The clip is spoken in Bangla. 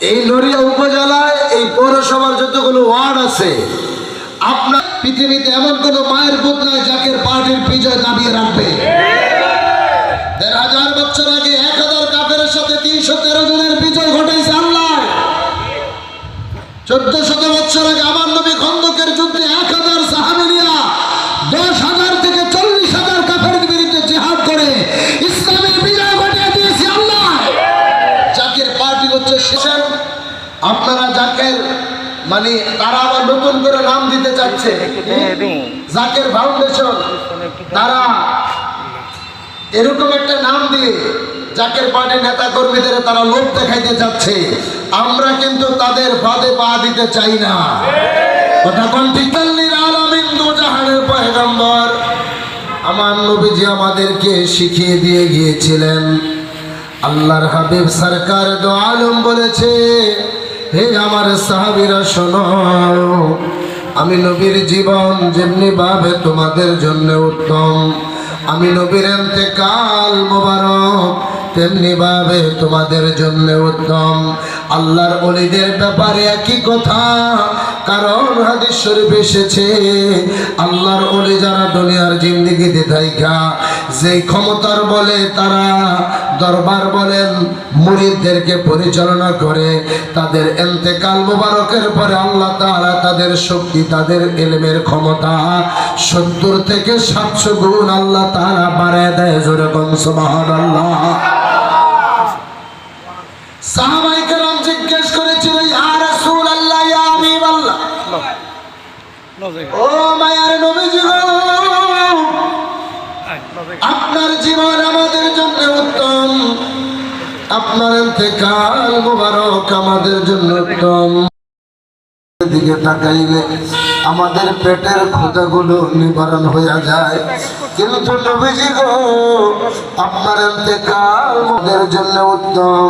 এই নড়িয়া উপজেলায় এই পৌরসভার যতগুলো ওয়ার্ড আছে, আপনার পৃথিবীতে এমন কোন মায়ের পুত নাই যাকে পার্টির বিজয় দাবিয়ে রাখবে। দেড় হাজার কাপের চোদ্দ শত আগে খন্দকের যুদ্ধে এক হাজার দশ হাজার থেকে চল্লিশ হাজার জেহাদ করে বিজয় জাকের পার্টি আপনারা জাকের মানে তারা আবার নতুন করে নাম দিতে চাচ্ছে। জাকের ফাউন্ডেশন তারা এরকম একটা নাম দিয়ে জাকের পার্টির নেতা কর্মীদের তারা লোক দেখাইতে যাচ্ছে আমরা কিন্তু তাদের ফাঁদে পা দিতে চাই না। কথা কোন ঠিক আল্লির আলামিন দুজাহানের আমার নবীজি আমাদেরকে শিখিয়ে দিয়ে গিয়েছিলেন। আল্লাহর হাবিব সরকার দো আলম বলেছে হে আমার সাহাবিরা, শোনো। আমি নবীর জীবন যেমনি ভাবে তোমাদের জন্য উত্তম। আমি নবীর এতে কাল মোবারক তেমনি ভাবে তোমাদের জন্য উত্তম। আল্লাহর অলিদের ব্যাপারে একই কথা। কারণ হাদিস শরীফ এসেছে, আল্লাহর অলি যারা দুনিয়ার জিন্দিগিতে থাইকা যেই ক্ষমতার বলে তারা দরবার বলেন মুরিদদেরকে পরিচালনা করে, তাদের এন্তেকাল মুবারকের পরে আল্লাহ তাআলা তাদের শক্তি, তাদের এলেমের ক্ষমতা সত্তর থেকে সাতশো গুণ আল্লাহ তাআলা বাড়ায় দেয়, জোরে কোন সুবহানাল্লাহ। সাহাবাই ও মায়ার নবীজি আপনার জীবন আমাদের জন্য উত্তম। আপনার ইন্তেকাল মুবারক আমাদের জন্য উত্তম। দিকে তাকাইলে আমাদের পেটের ক্ষুধাগুলো নিবারণ হয়ে যায়। কিন্তু নবীজি গো আপনার ইন্তেকাল আমাদের জন্য উত্তম।